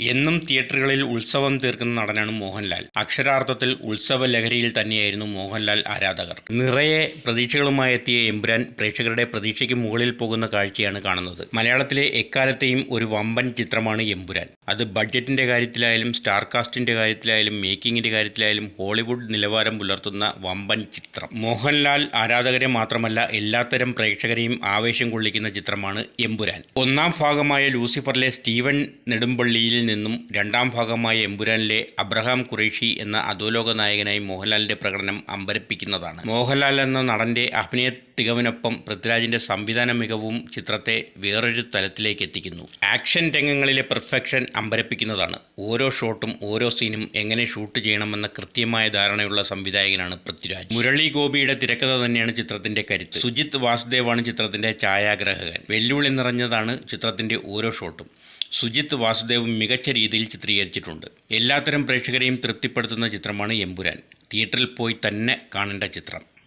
എന്നും തിയേറ്ററുകളിൽ ഉത്സവം തീർക്കുന്ന നടനാണ് മോഹൻലാൽ. അക്ഷരാർത്ഥത്തിൽ ഉത്സവ ലഹരിയിൽ തന്നെയായിരുന്നു മോഹൻലാൽ ആരാധകർ. നിറയെ പ്രതീക്ഷകളുമായി എത്തിയ എമ്പുരാൻ പ്രേക്ഷകരുടെ പ്രതീക്ഷയ്ക്ക് മുകളിൽ പോകുന്ന കാഴ്ചയാണ് കാണുന്നത്. മലയാളത്തിലെ എക്കാലത്തെയും ഒരു വമ്പൻ ചിത്രമാണ് എമ്പുരാൻ. അത് ബഡ്ജറ്റിന്റെ കാര്യത്തിലായാലും സ്റ്റാർ കാസ്റ്റിന്റെ കാര്യത്തിലായാലും മേക്കിങ്ങിന്റെ കാര്യത്തിലായാലും ഹോളിവുഡ് നിലവാരം പുലർത്തുന്ന വമ്പൻ ചിത്രം. മോഹൻലാൽ ആരാധകരെ മാത്രമല്ല എല്ലാത്തരം പ്രേക്ഷകരെയും ആവേശം കൊള്ളിക്കുന്ന ചിത്രമാണ് എമ്പുരാൻ. ഒന്നാം ഭാഗമായ ലൂസിഫറിലെ സ്റ്റീവൻ നെടുമ്പള്ളിയിൽ നിന്നും രണ്ടാം ഭാഗമായ എമ്പുരാനിലെ അബ്രഹാം ഖുറേഷി എന്ന അധോലോക നായകനായി മോഹൻലാലിന്റെ പ്രകടനം അമ്പരപ്പിക്കുന്നതാണ്. മോഹൻലാൽ എന്ന നടന്റെ അഭിനയ തികവിനൊപ്പം പൃഥ്വിരാജിന്റെ സംവിധാന മികവും ചിത്രത്തെ വേറൊരു തലത്തിലേക്ക് എത്തിക്കുന്നു. ആക്ഷൻ രംഗങ്ങളിലെ പെർഫെക്ഷൻ അമ്പരപ്പിക്കുന്നതാണ്. ഓരോ ഷോട്ടും ഓരോ സീനും എങ്ങനെ ഷൂട്ട് ചെയ്യണമെന്ന കൃത്യമായ ധാരണയുള്ള സംവിധായകനാണ് പൃഥ്വിരാജ്. മുരളി ഗോപിയുടെ തിരക്കഥ തന്നെയാണ് ചിത്രത്തിന്റെ കരുത്ത്. സുജിത് വാസുദേവാണ് ചിത്രത്തിന്റെ ഛായാഗ്രാഹകൻ. വെല്ലുവിളി നിറഞ്ഞതാണ് ചിത്രത്തിന്റെ ഓരോ ഷോട്ടും. സുജിത്ത് വാസുദേവ് മികച്ച രീതിയിൽ ചിത്രീകരിച്ചിട്ടുണ്ട്. എല്ലാത്തരം പ്രേക്ഷകരെയും തൃപ്തിപ്പെടുത്തുന്ന ചിത്രമാണ് എമ്പുരാൻ. തിയേറ്ററിൽ പോയി തന്നെ കാണേണ്ട ചിത്രം.